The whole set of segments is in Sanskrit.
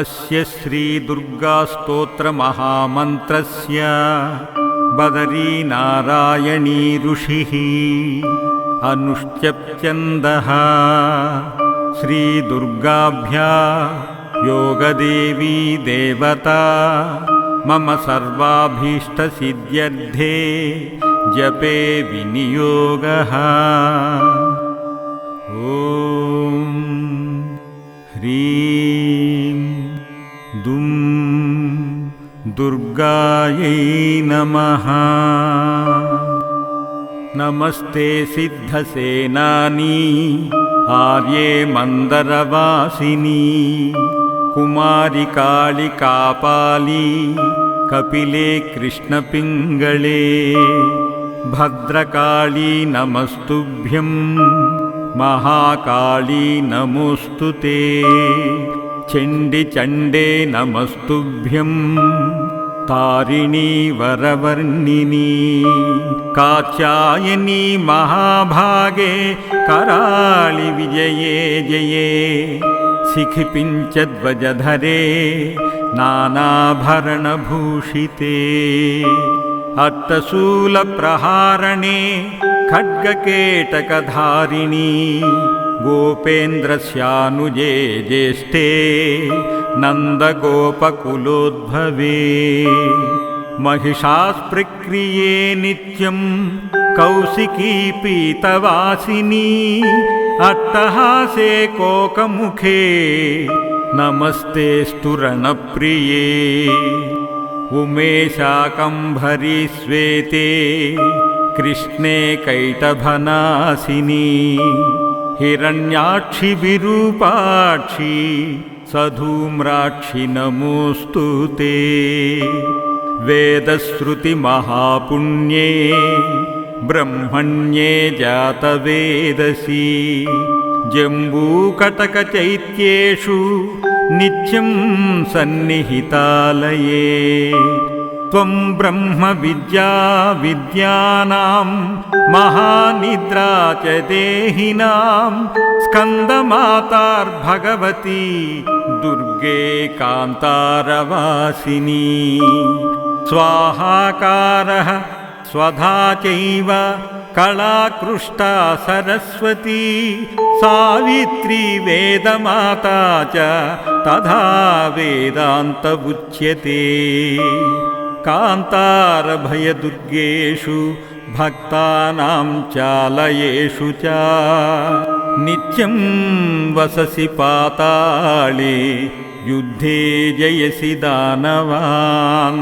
अस्य श्रीदुर्गास्तोत्रमहामन्त्रस्य बदरीनारायणी ऋषिः अनुश्चप्यन्दः श्रीदुर्गाभ्या योगदेवी देवता मम सर्वाभीष्टसिद्ध्यर्थे जपे विनियोगः दुर्गायै नमः। नमस्ते सिद्धसेनानी आर्ये मन्दरवासिनी कुमारि कालिकापाली कपिले कृष्णपिङ्गळे भद्रकाली नमस्तुभ्यं महाकाली नमोऽस्तु ते चण्डिचण्डे नमस्तुभ्यं। तारिणी वरवर्णिनी कात्यायनी महाभागे कराळि विजये जये। शिखिपिञ्चध्वजधरे नानाभरणभूषिते। अट्टशूलप्रहारणे खड्गकेटकधारिणी गोपेन्द्रस्यानुजे ज्येष्ठे नन्दगोपकुलोद्भवे। महिषास्पृक्रिये नित्यं कौशिकी पीतवासिनी अट्टहासे कोकमुखे। नमस्ते स्तुरणप्रिये उमेशाकम्भरी श्वेते कृष्णे कैटभनासिनी हिरण्याक्षि विरूपाक्षि सधूम्राक्षि नमोऽस्तु ते। वेदश्रुतिमहापुण्ये ब्रह्मण्ये जातवेदसी। जम्बूकटकचैत्येषु नित्यं सन्निहितालये त्वं ब्रह्मविद्या विद्यानां महानिद्रा च देहिनां स्कन्दमातार्भगवती दुर्गे कान्तारवासिनी। स्वाहाकारः स्वधा चैव कलाकृष्टा सरस्वती सावित्री वेदमाता च तथा वेदान्त उच्यते कान्तारभयदुर्गेषु भक्तानां चालयेषु च नित्यं वससि पाताळे युद्धे जयसि दानवान्।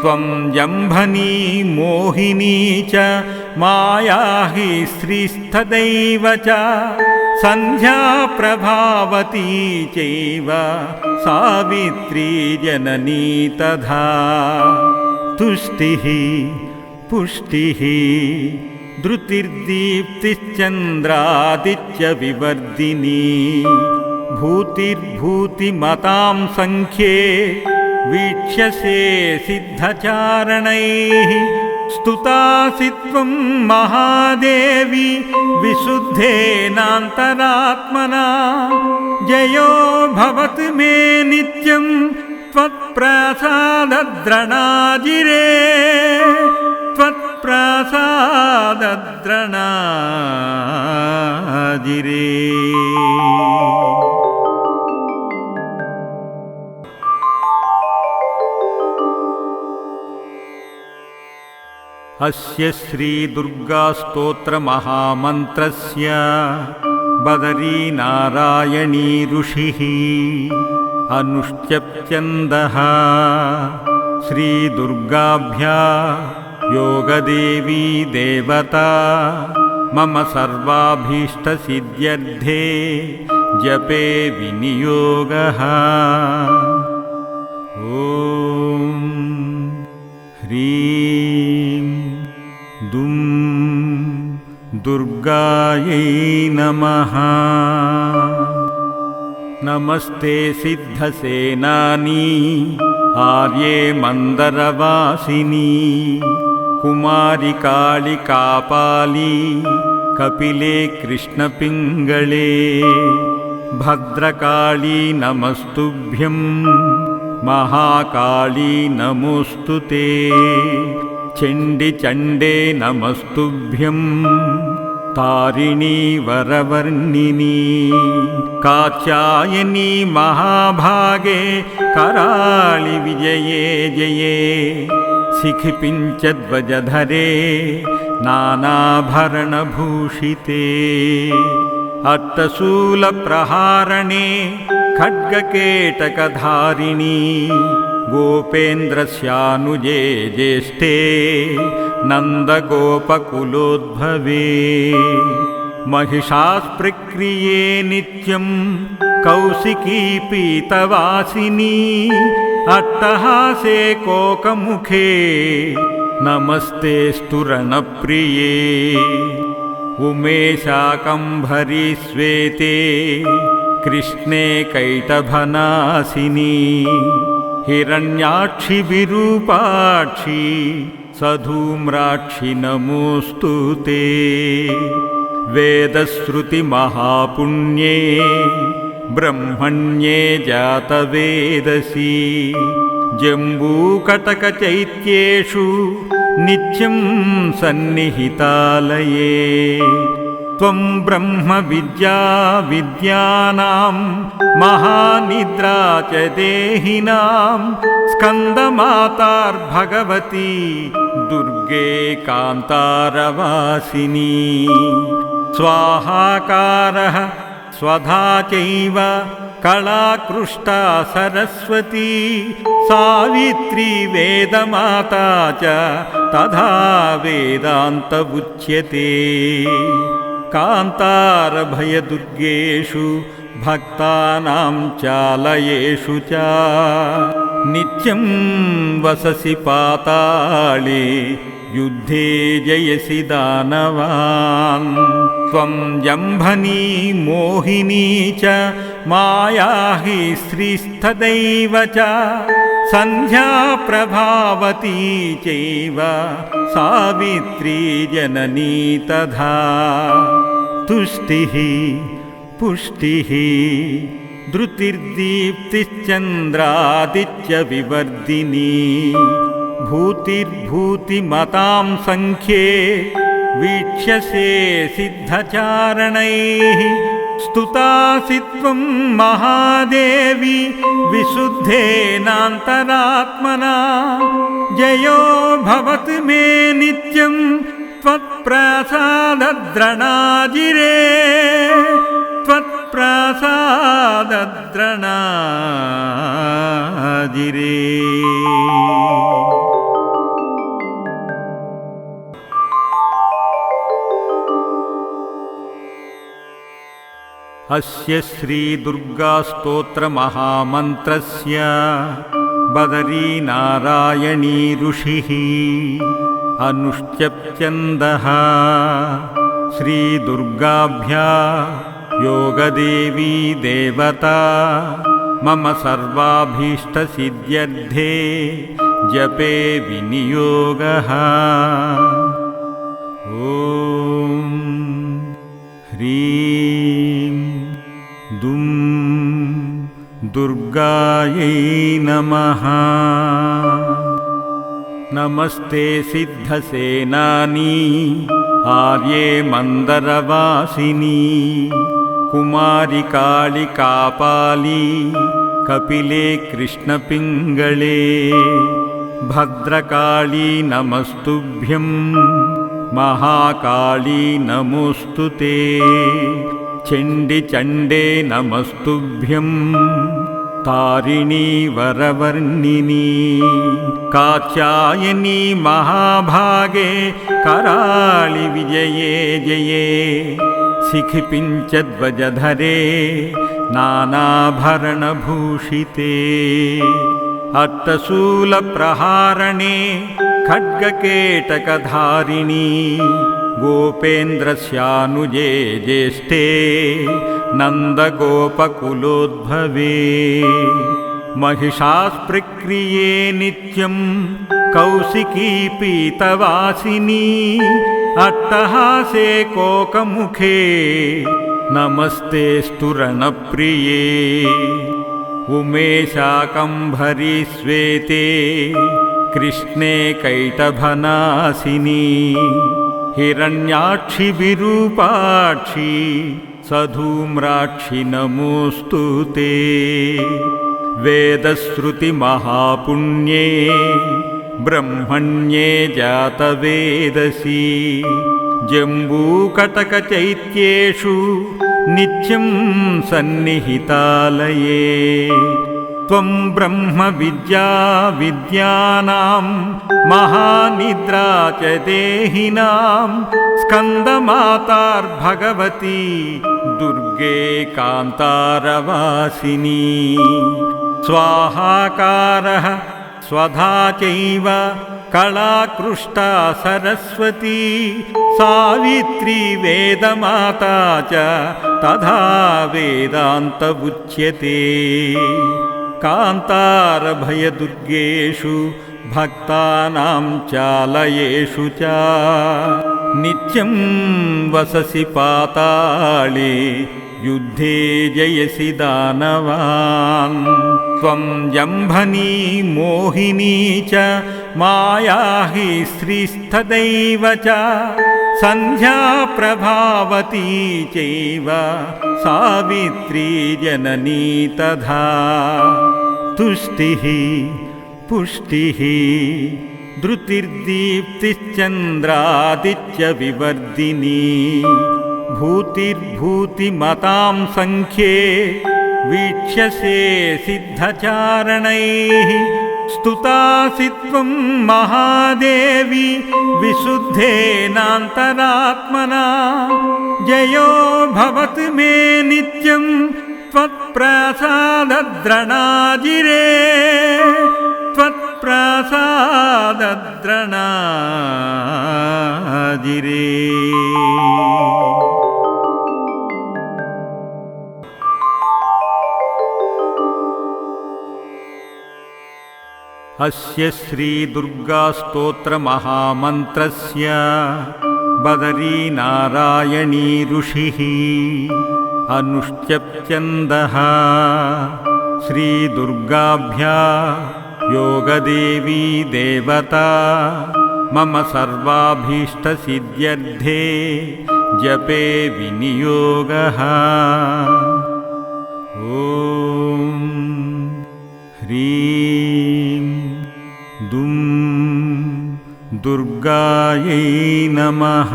त्वं जम्भनी मोहिनी च माया हि श्रीस्थदैव च सन्ध्या प्रभावती चैव सावित्री जननी तथा। तुष्टिः पुष्टिः धृतिर्दीप्तिश्चन्द्रादित्यविवर्धिनी भूतिर्भूतिमतां सङ्ख्ये वीक्ष्यसे सिद्धचारणैः स्तुतासि त्वं महादेवी विशुद्धेनान्तरात्मना। जयो भवतु मे नित्यं त्वत्प्रसादद्रणाजिरे। त्वत्प्रसादद्रणाजिरे अस्य श्रीदुर्गास्तोत्रमहामन्त्रस्य बदरीनारायणी ऋषिः अनुश्चप्यन्दः श्रीदुर्गाभ्या योगदेवी देवता मम सर्वाभीष्टसिद्ध्यर्थे जपे विनियोगः। ॐ ह्रीं दुं दुर्गायै नमः। नमस्ते सिद्धसेनानी आर्ये मन्दरवासिनी कुमारि कालिकापाली कपिले कृष्णपिङ्गळे भद्रकाली नमस्तुभ्यं महाकाली नमोऽस्तु ते चण्डिचण्डे नमस्तुभ्यं। तारिणी वरवर्णिनी कात्यायनी महाभागे कराळि विजये जये। शिखिपिञ्चध्वजधरे नानाभरणभूषिते। अट्टशूलप्रहारणे खड्गकेटकधारिणी गोपेन्द्रस्यानुजे ज्येष्ठे नन्दगोपकुलोद्भवे। महिषास्पृक्रिये नित्यं कौशिकी पीतवासिनी अट्टहासे कोकमुखे। नमस्ते स्तुरणप्रिये उमेशाकम्भरी श्वेते कृष्णे कैटभनासिनी हिरण्याक्षि विरूपाक्षि सधूम्राक्षि नमोऽस्तु ते। वेदश्रुतिमहापुण्ये ब्रह्मण्ये जातवेदसी। जम्बूकटकचैत्येषु नित्यं सन्निहितालये त्वं ब्रह्मविद्या विद्यानां महानिद्रा च देहिनां स्कन्दमातार्भगवती दुर्गे कान्तारवासिनी। स्वाहाकारः स्वधा चैव कलाकृष्टा सरस्वती सावित्री वेदमाता च तथा वेदान्त उच्यते कान्तारभयदुर्गेषु भक्तानां चालयेषु च नित्यं वससि पाताळे युद्धे जयसि दानवान्। त्वं जम्भनी मोहिनी च माया हि श्रीस्थदैव च सन्ध्या प्रभावती चैव सावित्री जननी तथा। तुष्टिः पुष्टिः धृतिर्दीप्तिश्चन्द्रादित्यविवर्धिनी भूतिर्भूतिमतां सङ्ख्ये वीक्ष्यसे सिद्धचारणैः स्तुतासि त्वं महादेवी विशुद्धेनान्तरात्मना। जयो भवतु मे नित्यं त्वत्प्रसादद्रणाजिरे। त्वत्प्रसादद्रणाजिरे अस्य श्रीदुर्गास्तोत्रमहामन्त्रस्य बदरीनारायणी ऋषिः अनुश्चप्यन्दः श्रीदुर्गाभ्या योगदेवी देवता मम सर्वाभीष्टसिद्ध्यर्थे जपे विनियोगः। ॐ ह्रीं दुं दुर्गायै नमः। नमस्ते सिद्धसेनानी आर्ये मन्दरवासिनी कुमारि कालिकापाली कपिले कृष्णपिङ्गळे भद्रकाली नमस्तुभ्यं महाकाली नमोऽस्तु ते चण्डिचण्डे नमस्तुभ्यं। तारिणी वरवर्णिनी कात्यायनी महाभागे कराळि विजये जये। शिखिपिञ्चध्वजधरे नानाभरणभूषिते। अट्टशूलप्रहारणे खड्गकेटकधारिणी गोपेन्द्रस्यानुजे ज्येष्ठे नन्दगोपकुलोद्भवे। महिषास्पृक्रिये नित्यं कौशिकी पीतवासिनी अट्टहासे कोकमुखे। नमस्तेऽस्तु रणप्रिये उमेशाकम्भरी श्वेते कृष्णे कैटभनासिनी हिरण्याक्षि विरूपाक्षि सधूम्राक्षि नमोऽस्तु ते। वेदश्रुतिमहापुण्ये ब्रह्मण्ये जातवेदसी। जम्बूकटकचैत्येषु नित्यं सन्निहितालये त्वं ब्रह्मविद्या विद्यानां महानिद्रा च देहिनां स्कन्दमातार्भगवती दुर्गे कान्तारवासिनी। स्वाहाकारः स्वधा चैव कलाकृष्टा सरस्वती सावित्री वेदमाता च तथा वेदान्त उच्यते कान्तारभयदुर्गेषु भक्तानां चालयेषु च नित्यं वससि पाताळे युद्धे जयसि दानवान्। त्वं जम्भनी मोहिनी च माया हि श्रीस्थदैव च। सन्ध्या प्रभावती चैव। सावित्री जननी तथा। तुष्टिः पुष्टिः धृतिर्दीप्तिश्चन्द्रादित्यविवर्धिनी भूतिर्भूतिमतां सङ्ख्ये वीक्ष्यसे सिद्धचारणैः स्तुतासि त्वं महादेवी विशुद्धेनान्तरात्मना। जयो भवतु मे नित्यं त्वत्प्रसादद्रणाजिरे। त्वत्प्रसादद्रणाजिरे अस्य श्रीदुर्गास्तोत्रमहामन्त्रस्य बदरीनारायणी ऋषिः अनुश्चप्यन्दः श्रीदुर्गाभ्या योगदेवी देवता मम सर्वाभीष्टसिद्ध्यर्थे जपे विनियोगः। ॐ दुर्गायै नमः।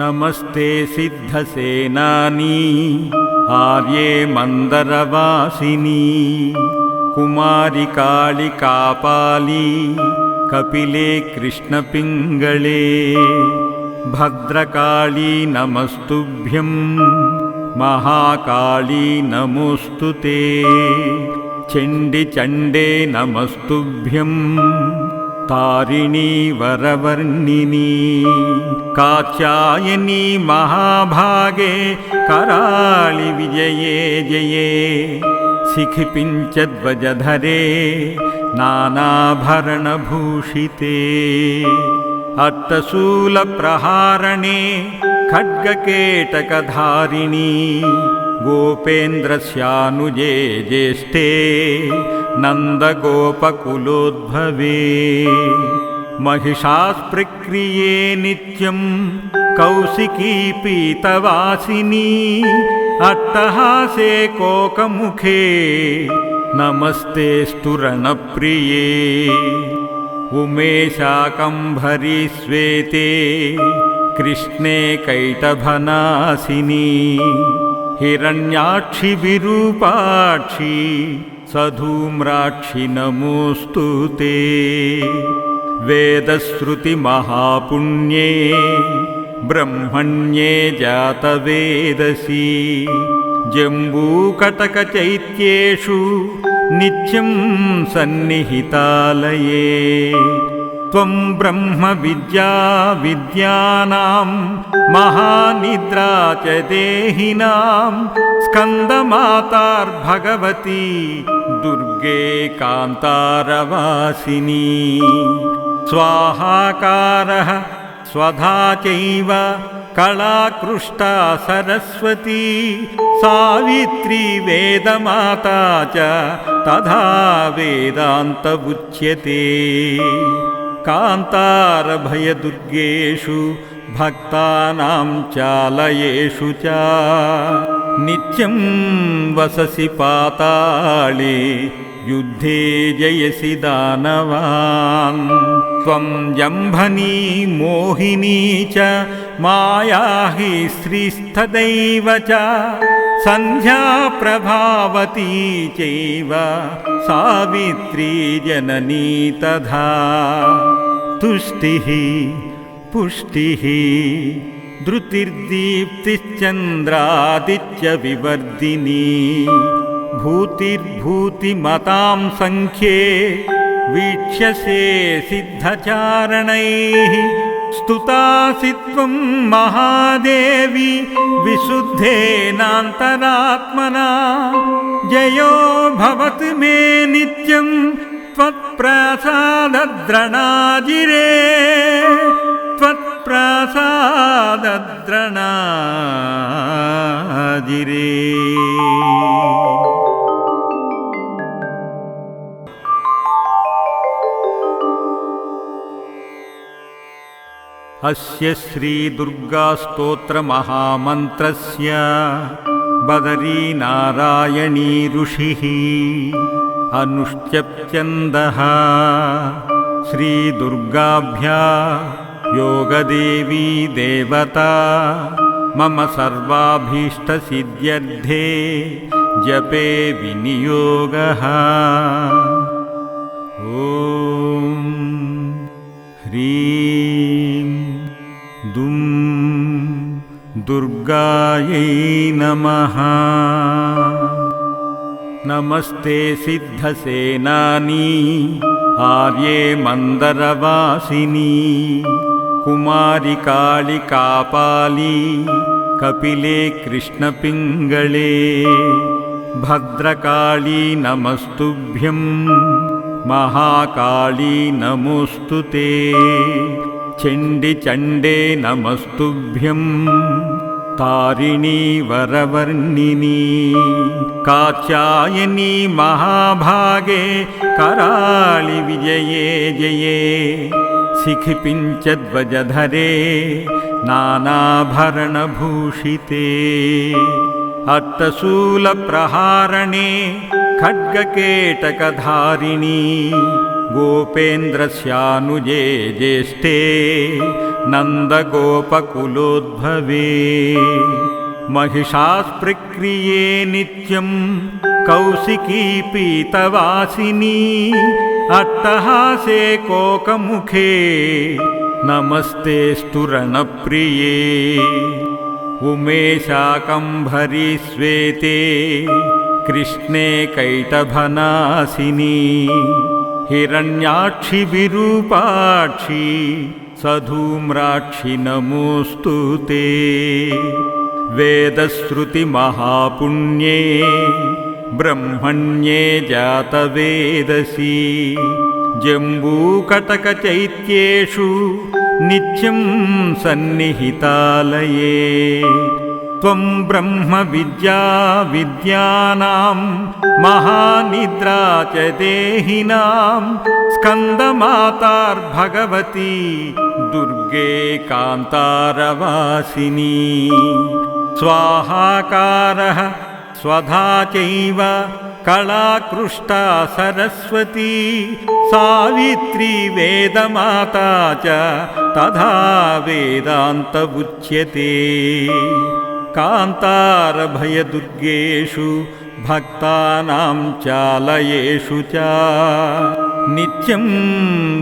नमस्ते सिद्धसेनानी आर्ये मन्दरवासिनी कुमारि कालिकापाली कपिले कृष्णपिङ्गळे भद्रकाली नमस्तुभ्यं महाकाली नमोऽस्तु ते चण्डिचण्डे नमस्तुभ्यं। तारिणी वरवर्णिनी कात्यायनी महाभागे कराळि विजये जये। शिखिपिञ्चध्वजधरे नानाभरणभूषिते। अट्टशूलप्रहारणे खड्गकेटकधारिणी गोपेन्द्रस्यानुजे ज्येष्ठे नन्दगोपकुलोद्भवे। महिषास्पृक्रिये नित्यं कौशिकी पीतवासिनी अट्टहासे कोकमुखे। नमस्तेऽस्तु रणप्रिये उमेशाकम्भरी श्वेते कृष्णे कैटभनासिनी हिरण्याक्षि विरूपाक्षि सधूम्राक्षि नमोऽस्तु ते। वेदश्रुतिमहापुण्ये ब्रह्मण्ये जातवेदसी। जम्बूकटकचैत्येषु नित्यं सन्निहितालये त्वं ब्रह्मविद्या विद्यानां महानिद्रा च देहिनां स्कन्दमातार्भगवती दुर्गे कान्तारवासिनी। स्वाहाकारः स्वधा चैव कलाकृष्टा सरस्वती सावित्री वेदमाता च तथा वेदान्तमुच्यते कान्तारभयदुर्गेषु भक्तानां चालयेषु च नित्यं वससि पाताळे युद्धे जयसि दानवान्। त्वं जम्भनी मोहिनी च माया हि श्रीस्थदैव च सन्ध्या प्रभावती चैव सावित्री जननी तथा। तुष्टिः पुष्टिः धृतिर्दीप्तिश्चन्द्रादित्यविवर्धिनी। भूतिर्भूतिमतां सङ्ख्ये वीक्ष्यसे सिद्धचारणैः स्तुतासि त्वं महादेवी विशुद्धेनान्तरात्मना। जयो भवतु मे नित्यं त्वत्प्रसादद्रणाजिरे। त्वत्प्रसादद्रणाजिरे अस्य श्रीदुर्गास्तोत्रमहामन्त्रस्य बदरीनारायणी ऋषिः अनुश्चप्यन्दः श्रीदुर्गाभ्या योगदेवी देवता मम सर्वाभीष्टसिद्ध्यर्थे जपे विनियोगः। ॐ ह्रीं दुं दुर्गायै नमः। नमस्ते सिद्धसेनानी आर्ये मन्दरवासिनी कुमारि कालिकापाली कपिले कृष्णपिङ्गळे भद्रकाली नमस्तुभ्यं महाकाली नमोऽस्तु ते चण्डिचण्डे नमस्तुभ्यं। तारिणी वरवर्णिनी कात्यायनी महाभागे कराळि विजये जये। शिखिपिञ्चध्वजधरे नानाभरणभूषिते। अट्टशूलप्रहारणे खड्गकेटकधारिणी गोपेन्द्रस्यानुजे ज्येष्ठे नन्दगोपकुलोद्भवे। महिषास्पृक्रिये नित्यं कौशिकी पीतवासिनी अट्टहासे कोकमुखे। नमस्ते स्तुरणप्रिये उमेशाकम्भरी श्वेते कृष्णे कैटभनासिनी हिरण्याक्षि विरूपाक्षि सधूम्राक्षि नमोऽस्तु ते। वेदश्रुतिमहापुण्ये ब्रह्मण्ये जातवेदसी। जम्बूकटकचैत्येषु नित्यं सन्निहितालये त्वं ब्रह्मविद्या विद्यानां महानिद्रा च देहिनां स्कन्दमातार्भगवती दुर्गे कान्तारवासिनी। स्वाहाकारः स्वधा चैव कलाकृष्टा सरस्वती सावित्री वेदमाता च तथा वेदान्तमुच्यते कान्तारभयदुर्गेषु भक्तानां चालयेषु च नित्यं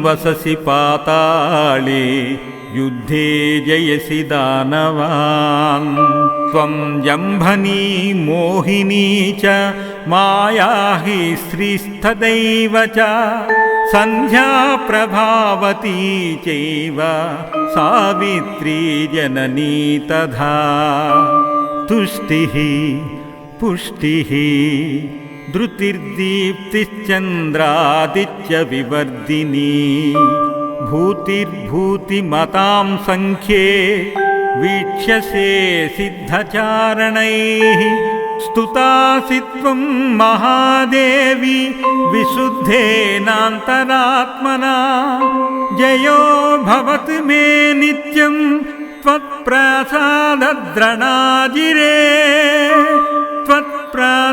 वससि पाताळे युद्धे जयसि दानवान्। त्वं जम्भनी मोहिनी च माया हि श्रीस्थदैव च सन्ध्या प्रभावती चैव सावित्री जननी तथा। तुष्टिः पुष्टिः धृतिर्दीप्तिश्चन्द्रादित्यविवर्धिनी। भूतिर्भूतिमतां सङ्ख्ये वीक्ष्यसे सिद्धचारणैः स्तुतासि त्वं महादेवी विशुद्धेनान्तरात्मना। जयो भवतु मे नित्यं त्वत्प्रसादद्रणाजिरे। त्वत्प्रसादद्रणाजिरे